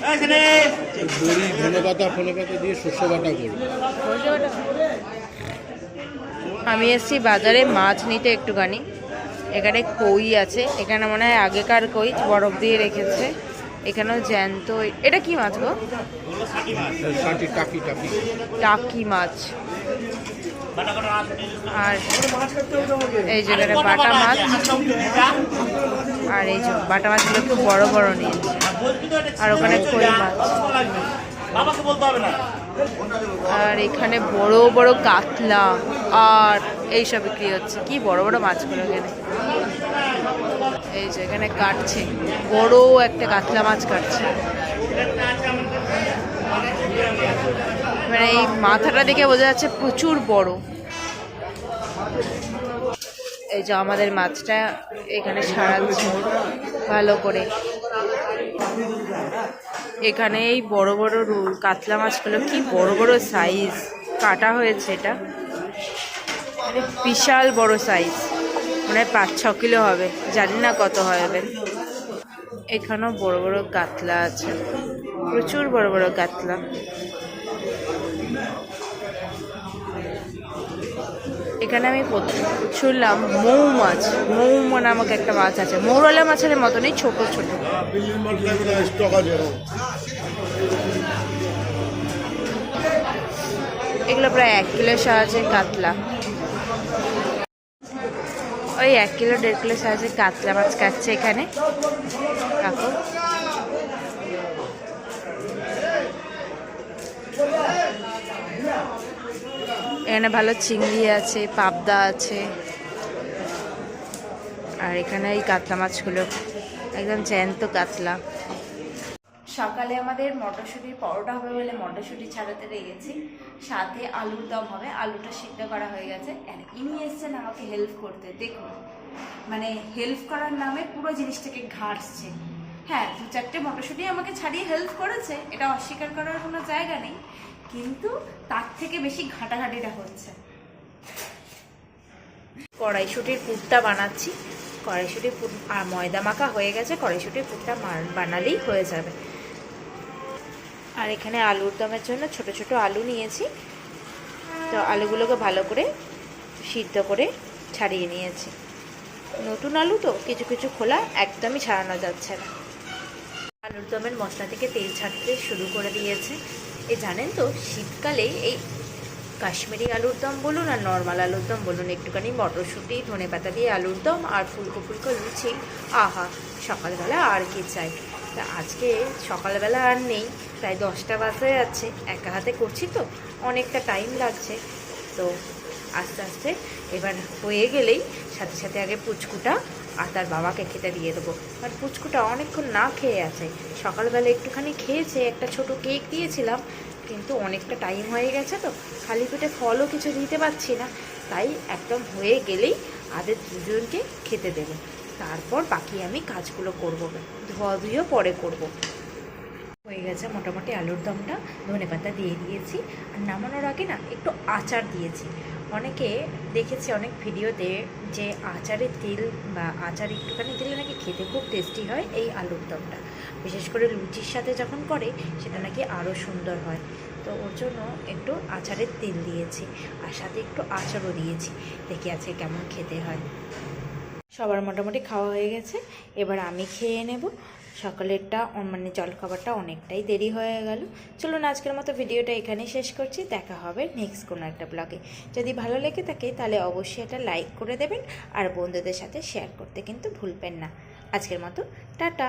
বড়ি ধনে পাতা ফনে পাতা দিয়ে শস্য বাটা করব আমি এসেছি বাজারে মাছ নিতে একটুখানি। এখানে কই আছে? এখানে মনে হয় আগেকার কই বরফ দিয়ে রেখেছে। এখানেও জ্যান্ত এটা কি মাছ গো? টাকি মাছ। আর এই যে বাটা মাছ। আর এই যে বাটা মাছগুলো একটু বড় বড় নিয়েছে আর ওখানে কই মাছ? আর এখানে বড় বড় কাতলা, আর এইসব বিক্রি হচ্ছে। কি বড় বড় মাছগুলো এখানে? এই যে এখানে কাটছে। বড় একটা কাতলা মাছ কাটছে। মানে এই মাথাটা দেখে বোঝা যাচ্ছে প্রচুর বড়। এই যে আমাদের মাছটা এখানে সারাচ্ছে, ভালো করে। এখানে এই বড় বড় কাতলা মাছগুলো কি বড় বড় সাইজ কাটা হয়েছে এটা? মানে বিশাল বড় সাইজ মানে পাঁচ ছ কিলো হবে, জানি না কত হবে। এখানেও বড় বড় কাতলা আছে, প্রচুর বড় বড় কাতলা। এখানে আমি শুনলাম মৌ মাছ মৌ নামক একটা মাছ আছে। মৌরলা মাছের মতনই ছোট ছোট। এগুলো প্রায় এক কিলো সাহায্যে কাতলা। ওই এক কিলো, দেড় কিলো সাহায্যে কাতলা মাছ কাটছে এখানে। কাকু? এখানে ভালো চিংড়ি আছে, পাবদা আছে। আর এখানে এই কাতলা মাছগুলো, একদম জ্যান্ত কাতলা। সকালে আমাদের মটরশুঁটির পরোটা হবে বলে মটরশুঁটি ছাড়াতে লেগেছি সাথে আলুর দম হবে, আলুটা সিদ্ধ করা হয়ে গেছে। ইনি এসছেন আমাকে হেল্প করতে, দেখুন। মানে হেল্প করার নামে পুরো জিনিসটাকে ঘাটছে। হ্যাঁ দু চারটে মটরশুঁটি আমাকে ছাড়িয়ে হেল্প করেছে, এটা অস্বীকার করার কোনো জায়গা নেই। কিন্তু তার থেকে বেশি ঘাটাঘাটিটা হচ্ছে। কড়াইশুটির পুরটা বানাচ্ছি। কড়াইশুটির পুর, আর ময়দা মাখা হয়ে গেছে, কড়াইশুটির পুরটা বানালেই হয়ে যাবে। আর এখানে আলুর দমের জন্য ছোট ছোট আলু নিয়েছি। তো আলুগুলোকে ভালো করে সিদ্ধ করে ছাড়িয়ে নিয়েছি। নতুন আলু তো, কিছু কিছু খোলা একদমই ছাড়ানো যাচ্ছে না। আলুর দমের মশলা থেকে তেল ছাড়তে শুরু করে দিয়েছে। এ জানেন তো, শীতকালে এই কাশ্মীরি আলুর দম বলুন আর নর্মাল আলুর দম বলুন, একটুখানি মটরশুঁটি, ধনে পাতা দিয়ে আলুর দম আর ফুলকো ফুলকো লুচি, আহা, সকালবেলা আর কি চাই। তা আজকে সকালবেলা আর নেই, প্রায় দশটা বাজে যাচ্ছে একা হাতে করছি তো, অনেকটা টাইম লাগছে। তো আস্তে আস্তে এবার হয়ে গেলেই সাথে সাথে আগে পুচকুটা আর তার বাবাকে খেতে দিয়ে দেবো। আর পুচকুটা অনেকক্ষণ না খেয়ে আছে। সকালবেলা একটুখানি খেয়েছে, একটা ছোট কেক দিয়েছিলাম, কিন্তু অনেকটা টাইম হয়ে গেছে তো। খালি পেটে ফলও কিছু দিতে পারছি না। তাই একদম হয়ে গেলেই আদের দুজনকে খেতে দেবো। তারপর বাকি আমি কাজগুলো করব। ধোয়া ধুয়েও পরে করব। হয়ে গেছে মোটামুটি আলুর দমটা। ধনে পাতা দিয়ে দিয়েছি। আর নামানোর আগে না একটু আচার দিয়েছি। অনেকে দেখেছি অনেক ভিডিওতে যে আচারের তেল বা আচার একটুখানি দিলে নাকি খেতে খুব টেস্টি হয় এই আলুর দমটা। বিশেষ করে লুচির সাথে যখন করে, সেটা নাকি আরও সুন্দর হয়। তো ওর জন্য একটু আচারের তেল দিয়েছি আর সাথে একটু আচারও দিয়েছি। দেখি আজকে কেমন খেতে হয়। সবার মোটামুটি খাওয়া হয়ে গেছে। এবার আমি খেয়ে নেব। সকালেরটা মানে জলখাবারটা অনেকটাই দেরি হয়ে গেল। চলুন আজকের মতো ভিডিওটা এখানেই শেষ করছি। দেখা হবে নেক্সট কোনো একটা ব্লগে যদি ভালো লেগে থাকে তাহলে অবশ্যই এটা লাইক করে দেবেন আর বন্ধুদের সাথে শেয়ার করতে কিন্তু ভুলবেন না। আজকের মতো, টাটা।